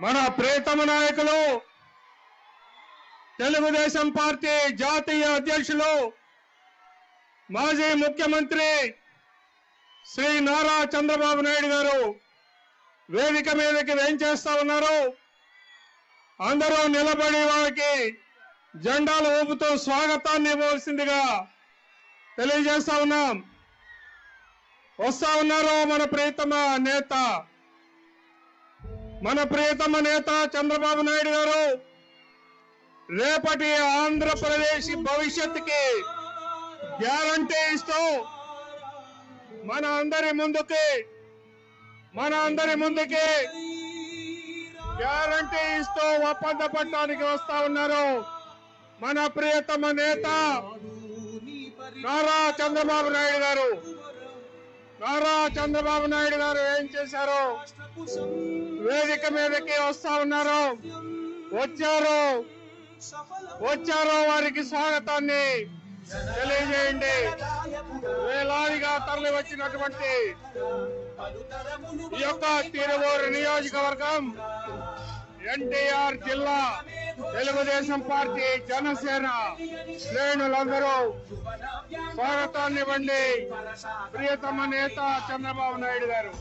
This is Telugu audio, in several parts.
మన ప్రియతమ నాయకులు తెలుగుదేశం పార్టీ జాతీయ అధ్యక్షులు మాజీ ముఖ్యమంత్రి శ్రీ నారా చంద్రబాబు నాయుడు గారు వేదిక మీదకి వేంచేస్తా ఉన్నారు. అందరూ నిలబడి వారికి జెండాలు ఊపుతూ స్వాగతాన్ని ఇవ్వవలసిందిగా తెలియజేస్తా ఉన్నాం. వస్తా ఉన్నారు మన ప్రియతమ నేత మన ప్రియతమ నేత చంద్రబాబు నాయుడు గారు రేపటి ఆంధ్రప్రదేశ్ భవిష్యత్తుకి గ్యారంటీ ఇస్తూ మన అందరి ముందుకి మన అందరి ముందుకి గ్యారంటీ ఇస్తూ ఒప్పంద పట్టానికి వస్తా ఉన్నారు. మన ప్రియతమ నేత నారా చంద్రబాబు నాయుడు గారు. నారా చంద్రబాబు నాయుడు గారు ఏం చేశారు? వేదిక మీదకి వస్తా ఉన్నారు. వచ్చారు. వచ్చారు వారికి స్వాగతాన్ని తెలియజేయండి. వేలాదిగా తరలి వచ్చినటువంటి ఈ యొక్క తిరువూరు నియోజకవర్గం ఎన్టీఆర్ జిల్లా తెలుగుదేశం పార్టీ జనసేన శ్రేణులందరూ స్వాగతాన్ని ఇవ్వండి. ప్రియతమ నేత చంద్రబాబు నాయుడు గారు.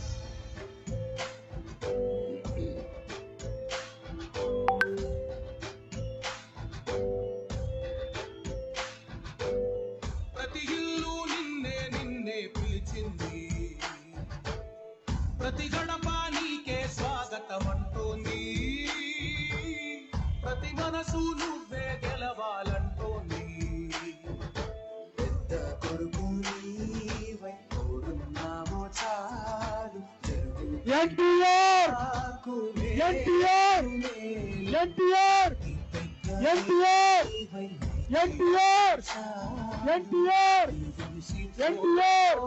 ప్రతి ఇల్లు నిన్నే నిన్నే పిలిచింది. ప్రతి గడప నీకే స్వాగతం జరుగు ఎన్టీఆర్ నాకు ఎన్టీఆర్ ఎన్టీఆర్ ఎన్టీఆర్ ఎన్టీఆర్ ఎన్టీఆర్ ఎన్టీఆర్